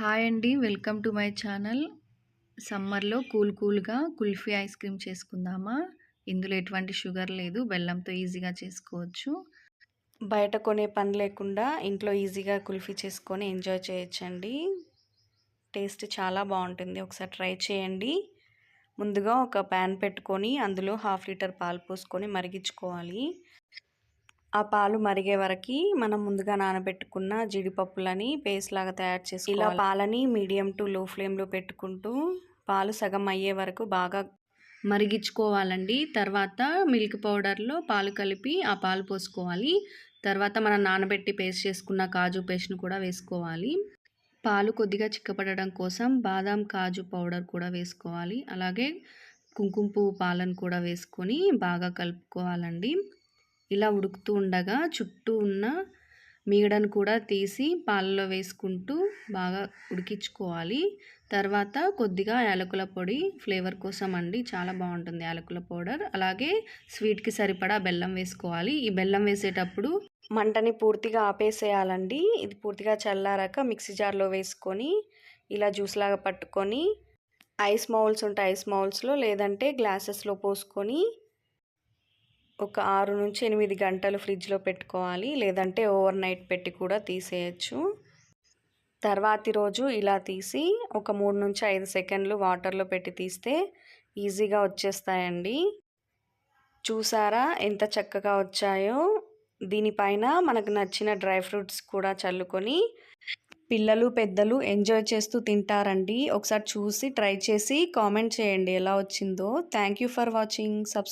Hi అండి. Welcome to my channel. సమ్మర్లో cool కూల్గా కుల్ఫీ ఐస్ క్రీమ్ చేసుకుందామా? ఇందులో ఎటువంటి షుగర్ లేదు. బెల్లంతో ఈజీగా చేసుకోవచ్చు. బయట కొనే పని లేకుండా ఇంట్లో ఈజీగా కుల్ఫీ చేసుకొని ఎంజాయ్ చేయొచ్చండి. టేస్ట్ చాలా బాగుంటుంది. ఒకసారి ట్రై చేయండి. ముందుగా ఒక ప్యాన్ పెట్టుకొని అందులో హాఫ్ లీటర్ పాలు పోసుకొని మరిగించుకోవాలి. ఆ పాలు మరిగే వరకు మనం ముందుగా నానబెట్టుకున్న జీడిపప్పులని పేస్ట్ లాగా తయారు చేసి ఇలా పాలని మీడియం టు లో ఫ్లేమ్లో పెట్టుకుంటూ పాలు సగం అయ్యే వరకు బాగా మరిగించుకోవాలండి. తర్వాత మిల్క్ పౌడర్లో పాలు కలిపి ఆ పాలు పోసుకోవాలి. తర్వాత మనం నానబెట్టి పేస్ట్ చేసుకున్న కాజు పేస్ట్ను కూడా వేసుకోవాలి. పాలు కొద్దిగా చిక్కపడడం కోసం బాదాం కాజు పౌడర్ కూడా వేసుకోవాలి. అలాగే కుంకుమ పువ్వు పాలను కూడా వేసుకొని బాగా కలుపుకోవాలండి. ఇలా ఉడుకుతూ ఉండగా చుట్టూ ఉన్న మీగడను కూడా తీసి పాలలో వేసుకుంటూ బాగా ఉడికించుకోవాలి. తర్వాత కొద్దిగా యాలకుల పొడి ఫ్లేవర్ కోసం అండి. చాలా బాగుంటుంది యాలకుల పౌడర్. అలాగే స్వీట్కి సరిపడా బెల్లం వేసుకోవాలి. ఈ బెల్లం వేసేటప్పుడు మంటని పూర్తిగా ఆపేసేయాలండి. ఇది పూర్తిగా చల్లారాక మిక్సీ జార్లో వేసుకొని ఇలా జ్యూస్ లాగా పట్టుకొని ఐస్ మౌల్స్ ఉంటాయి ఐస్ మౌల్స్లో లేదంటే గ్లాసెస్లో పోసుకొని ఒక ఆరు నుంచి ఎనిమిది గంటలు ఫ్రిడ్జ్లో పెట్టుకోవాలి. లేదంటే ఓవర్ నైట్ పెట్టి కూడా తీసేయచ్చు. తర్వాతి రోజు ఇలా తీసి ఒక మూడు నుంచి ఐదు సెకండ్లు వాటర్లో పెట్టి తీస్తే ఈజీగా వచ్చేస్తాయండి. చూసారా ఎంత చక్కగా వచ్చాయో? దీనిపైన మనకు నచ్చిన డ్రై ఫ్రూట్స్ కూడా చల్లుకొని పిల్లలు పెద్దలు ఎంజాయ్ చేస్తూ తింటారండి. ఒకసారి చూసి ట్రై చేసి కామెంట్ చేయండి ఎలా వచ్చిందో. Thank you for watching. Subscribe